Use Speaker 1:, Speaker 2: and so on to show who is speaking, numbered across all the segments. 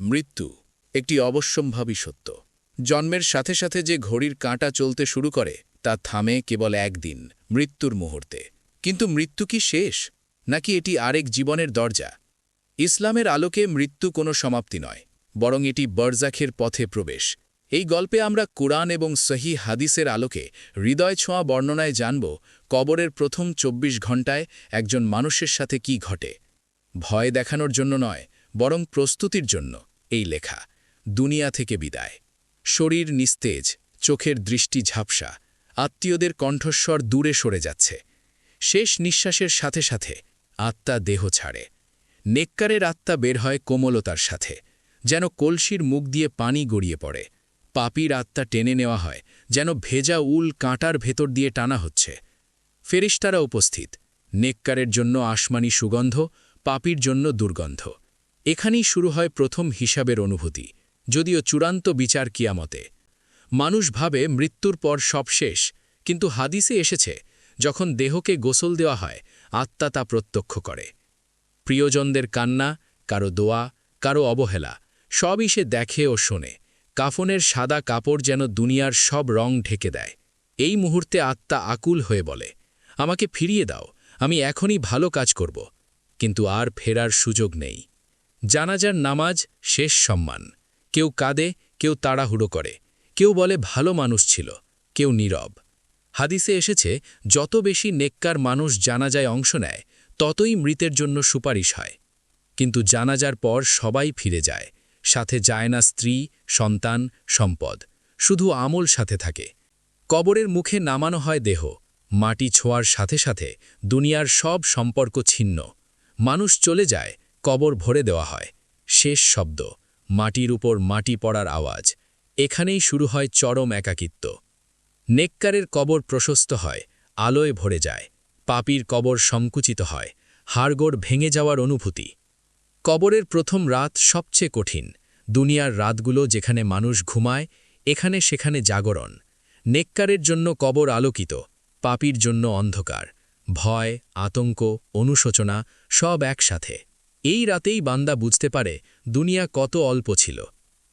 Speaker 1: মৃত্যু একটি অবশ্যম্ভাবী সত্য। জন্মের সাথে সাথে যে ঘড়ির কাঁটা চলতে শুরু করে, তা থামে কেবল একদিন, মৃত্যুর মুহূর্তে। কিন্তু মৃত্যু কি শেষ? নাকি এটি আরেক জীবনের দরজা? ইসলামের আলোকে মৃত্যু কোনো সমাপ্তি নয়, বরং এটি বরজাখের পথে প্রবেশ। এই গল্পে আমরা কুরআন এবং সহি হাদিসের আলোকে হৃদয় ছোঁয়া বর্ণনায় জানব কবরের প্রথম ২৪ ঘণ্টায় একজন মানুষের সাথে কি ঘটে। ভয় দেখানোর জন্য নয়, বরং প্রস্তুতির জন্য। এই লেখা, দুনিয়া থেকে বিদায়। শরীর নিস্তেজ, চোখের দৃষ্টি ঝাপসা, আত্মীয়দের কণ্ঠস্বর দূরে সরে যাচ্ছে। শেষ নিঃশ্বাসের সাথে সাথে আত্মা দেহ ছাড়ে। নেককারের আত্মা বের হয় কোমলতার সাথে, যেন কলসির মুখ দিয়ে পানি গড়িয়ে পড়ে। পাপির আত্মা টেনে নেওয়া হয়, যেন ভেজা উল কাঁটার ভেতর দিয়ে টানা হচ্ছে। ফেরিস্তারা উপস্থিত, নেককারের জন্য আসমানি সুগন্ধ, পাপির জন্য দুর্গন্ধ। এখানেই শুরু হয় প্রথম হিসাবের অনুভূতি, যদিও চূড়ান্ত বিচার কিয়ামতে। মানুষ ভাবে মৃত্যুর পর সব শেষ, কিন্তু হাদিসে এসেছে, যখন দেহকে গোসল দেওয়া হয়, আত্মা তা প্রত্যক্ষ করে। প্রিয়জনদের কান্না, কারও দোয়া, কারও অবহেলা, সবই সে দেখে ও শোনে। কাফনের সাদা কাপড় যেন দুনিয়ার সব রং ঢেকে দেয়। এই মুহূর্তে আত্মা আকুল হয়ে বলে, আমাকে ফিরিয়ে দাও, আমি এখনই ভালো কাজ করব। কিন্তু আর ফেরার সুযোগ নেই। জানাজার নামাজ শেষ সম্মান। কেউ কাঁদে, কেউ তাড়াহুড়ো করে। কেউ বলে ভালো মানুষ ছিল, কেউ নীরব। হাদিসে এসেছে, যত বেশি নেককার মানুষ জানাজায় অংশ নেয়, ততই মৃতের জন্য সুপারিশ হয়। কিন্তু জানাজার পর সবাই ফিরে যায়। সাথে যায় না স্ত্রী, সন্তান, সম্পদ। শুধু আমল সাথে থাকে। কবরের মুখে নামানো হয় দেহ। মাটি ছোঁয়ার সাথে সাথে দুনিয়ার সব সম্পর্ক ছিন্ন। মানুষ চলে যায় কবর ভরে দেওয়া হয়। শেষ শব্দ, মাটির উপর মাটি পড়ার আওয়াজ। এখানেই শুরু হয় চরম একাকিত্ব। নেককারের কবর প্রশস্ত হয়, আলোয় ভরে যায়। পাপির কবর সংকুচিত হয়, হাড়গোড় ভেঙে যাওয়ার অনুভূতি। কবরের প্রথম রাত সবচেয়ে কঠিন। দুনিয়ার রাতগুলো যেখানে মানুষ ঘুমায়, এখানে সেখানে জাগরণ। নেককারের জন্য কবর আলোকিত, পাপির জন্য অন্ধকার। ভয়, আতঙ্ক, অনুশোচনা সব একসাথে। এই রাতেই বান্দা বুঝতে পারে দুনিয়া কত অল্প ছিল।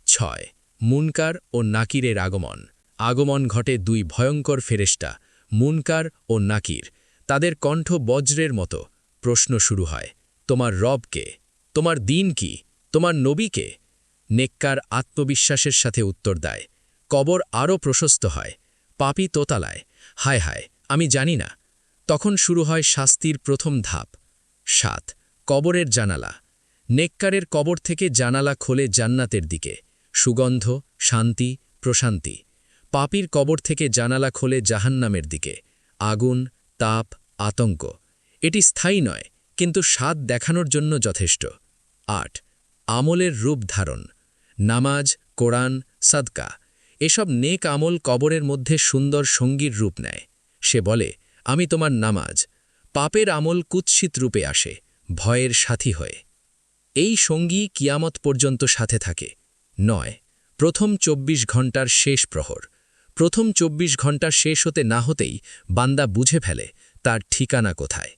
Speaker 1: ছয়, মুনকার ও নাকিরের আগমন। আগমন ঘটে দুই ভয়ঙ্কর ফেরেস্টা মুনকার ও নাকির। তাদের কণ্ঠ বজ্রের মতো। প্রশ্ন শুরু হয়, তোমার রবকে তোমার দিন কি? তোমার নবীকে নেককার আত্মবিশ্বাসের সাথে উত্তর দেয়, কবর আরও প্রশস্ত হয়, পাপি তোতালায়। হায় হায়, আমি জানি না। তখন শুরু হয় শাস্তির প্রথম ধাপ। সাত কবরের জানালা। নেককারের কবর থেকে জানালা খোলে জান্নাতের দিকে। সুগন্ধ, শান্তি, প্রশান্তি। পাপির কবর থেকে জানালা খোলে জাহান্নামের দিকে। আগুন, তাপ, আতঙ্ক। এটি স্থায়ী নয়, কিন্তু স্বাদ দেখানোর জন্য যথেষ্ট। আট, আমলের রূপ ধারণ। নামাজ, কোরআন, সাদকা। এসব নেক আমল কবরের মধ্যে সুন্দর সঙ্গীর রূপ নেয়। সে বলে, আমি তোমার নামাজ। পাপের আমল কুৎসিত রূপে আসে। ভয়ের সাথী হয়ে। এই সঙ্গী কিয়ামত পর্যন্ত সাথে থাকে। নয়, প্রথম ২৪ ঘণ্টার শেষ প্রহর। প্রথম ২৪ ঘণ্টা শেষ হতে না হতেই বান্দা বুঝে ফেলে তার ঠিকানা কোথায়।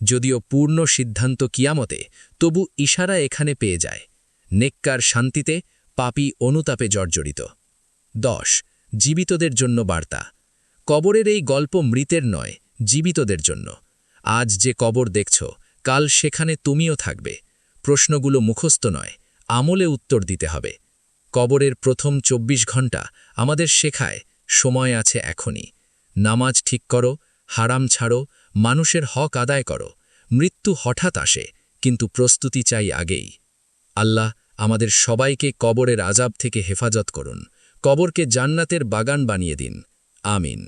Speaker 1: যদিও পূর্ণ সিদ্ধান্ত কিয়ামতে, তবু ইশারা এখানে পেয়ে যায়। নেককার শান্তিতে পাপি অনুতাপে জর্জরিত। দশ, জীবিতদের জন্য বার্তা। কবরের এই গল্প মৃতের নয়, জীবিতদের জন্য। আজ যে কবর দেখছ কাল সেখানে তুমিও থাকবে। প্রশ্নগুলো মুখস্থ নয়, আমলে উত্তর দিতে হবে। কবরের প্রথম ২৪ ঘণ্টা আমাদের শেখায়, সময় আছে এখনই। নামাজ ঠিক করো, হারাম ছাড়ো, মানুষের হক আদায় করো। মৃত্যু হঠাৎ আসে, কিন্তু প্রস্তুতি চাই আগেই। আল্লাহ আমাদের সবাইকে কবরের আজাব থেকে হেফাজত করুন। কবরকে জান্নাতের বাগান বানিয়ে দিন। আমিন।